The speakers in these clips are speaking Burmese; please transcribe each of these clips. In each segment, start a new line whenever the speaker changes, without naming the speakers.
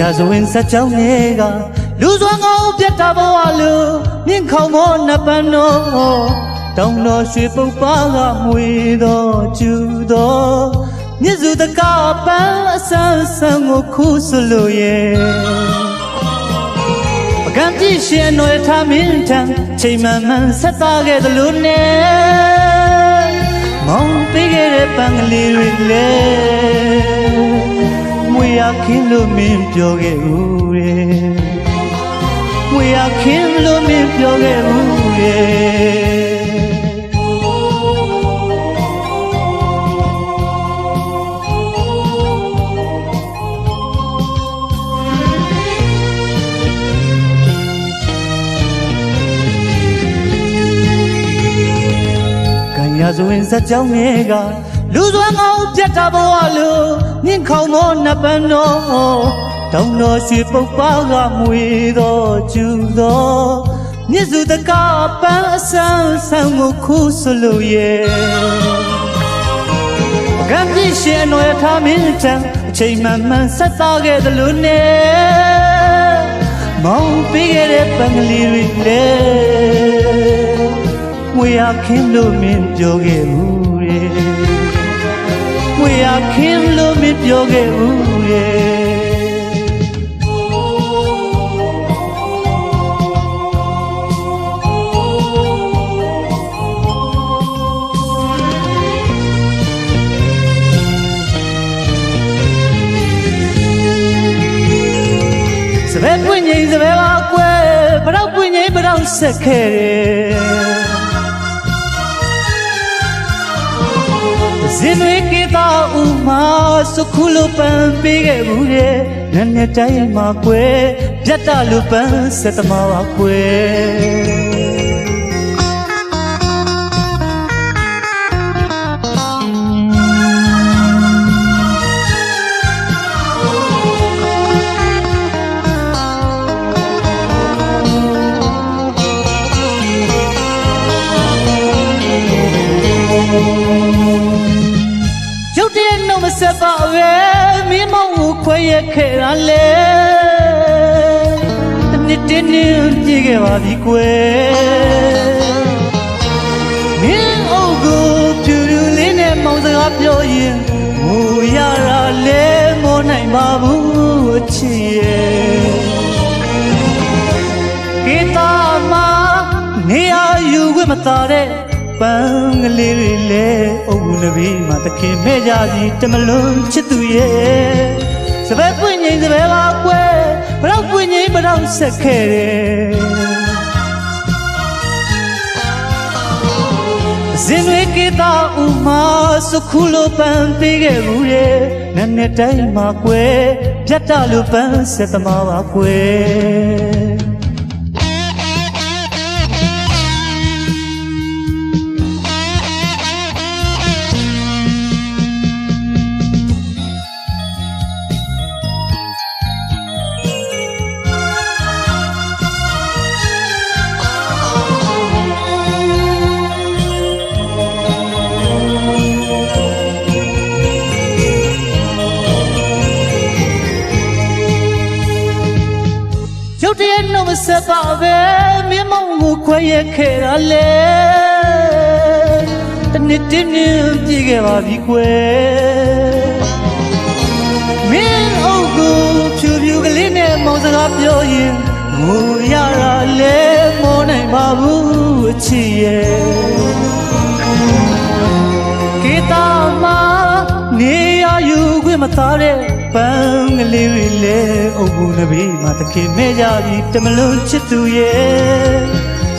ရာဇဝင်စကြောင်းတွေကလူစွမ်းကောင်းပြတ်တာဘဝလူမြင့်ခေါင်မောနပန်းတော်တောင်းတော်ရွှေပုပ်ပါကမွေတော်ကျူတော်မြစ်စုတကားပန်းအဆန်းဆန်းကိုခုဆလို့ရဲ့ပကံပြည့်ရှင်တော်ထမင်းထံချိန်မှန်မှန်ဆက်သားခဲ့သလိုနဲ့မောင်ပေးခဲ့တဲ့ပန်းကလေးတွေလေမွေ ရခင်းလို့မင်းပြောခဲ့ဦးရဲ့မွေရခင်းလို့မင်းပြောခဲ့ဦးရဲ့ကံရဆိုရင်စက်ကြောင်းတွေက လူစွမ်းကောင်းပြတ်တာဘဝလူမြင့်ခေါင်မောနပန်းတော်တောင်းတော်ရွှေပုပ်ပါကမွေတော်ကျူတော်မြစ်စုတကားပန်းအဆန်းဆန်းကိုခုဆလို့ရဲ့ပကံပြည့်ရှင်တော်ရထားမင်းတံအချိန်မှန်မှန်ဆက်သားခဲ့သလိုနဲ့မောင်ပေးခဲ့တဲ့ပန်းကလေးတွေလေမွေရခင်းလို့မင်းပြောခဲ့ဘူးရဲ့ မွေရခင်းလို့မင်းပြောခဲ့ဘူးရဲ့စပယ်ပွင့်ငိမ့်စပယ်ပါကွယ်ဘရောက်ပွင့်ငိမ့်ဘရောက်ဆက်ခဲ့တယ် စခုလိုပန်းပေးခဲ့ဘူးရဲ့နည်းနည်းတိုင်းမှာကွယ်ပြတ်တလူပန်းဆက်တမပါကွယ် ဆက်ပါပဲမင်းမောင်ကိုခွဲရခဲ့တာလေတနစ်တင်းနေပြေခဲ့ပါပြီကွယ်မင်းအုပ်ကိုဖြူဖြူလေးနဲ့မောင်စကားပြောရင်ငိုရတာလေမောနိုင်ပါဘူးအချစ်ရဲ့ကေတာမနေရယူခွင့်မသာတဲ့ ပန်းကလေးတွေလဲအုပ်ဘူးနဘေးမှာတခင်မဲ့ကြစီတမလွန်ချစ်သူရဲ့စပယ်ပွင့်ငိမ့်စပယ်ပါကွယ်ဘလောက်ပွင့်ငိမ့်ဘလောက်ဆက်ခဲ့တယ်ဇင်းဝေကေတာဥမာစခုလိုပန်းပေးခဲ့ဘူးရဲ့နည်းနည်းတိုင်းမှာကွယ်ပြတ်တလိုပန်းဆက်သမားပါကွယ် ရက်နှုတ်မဆက်ပါပဲမင်းမောင်ကိုခွဲရခဲ့တာလေတနစ်တင်းနေပြေခဲ့ပါပြီကွယ်မင်းအုပ်ကိုဖြူဖြူကလေးနဲ့မောင်စကားပြောရင်ငိုရတာလေမောနိုင်ပါဘူးအချစ်ရဲ့ကေတာမနေရယူခွင့်မသားတဲ့ ပန်းကလေးတွေလေအုပ်ဘူးနဘေးမှာတခင်မဲ့ကြပြီတမလွန်ချစ်သူရဲ့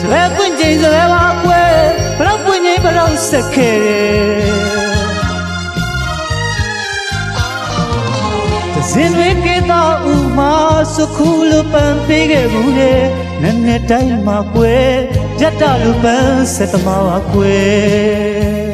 စပယ်ပွင့်ချိန်စပယ်ပါကွယ်ဘလောက်ပွင့်ချိန်ဘလောက်ဆက်ခဲ့တယ်ဇင်းဝေကေတာဥမာစခုလိုပန်းပေးခဲ့ဘူးလေနည်းနည်းတိုင်းမှာကွယ်ပြတ်တလူပန်းဆက်သမားပါကွယ်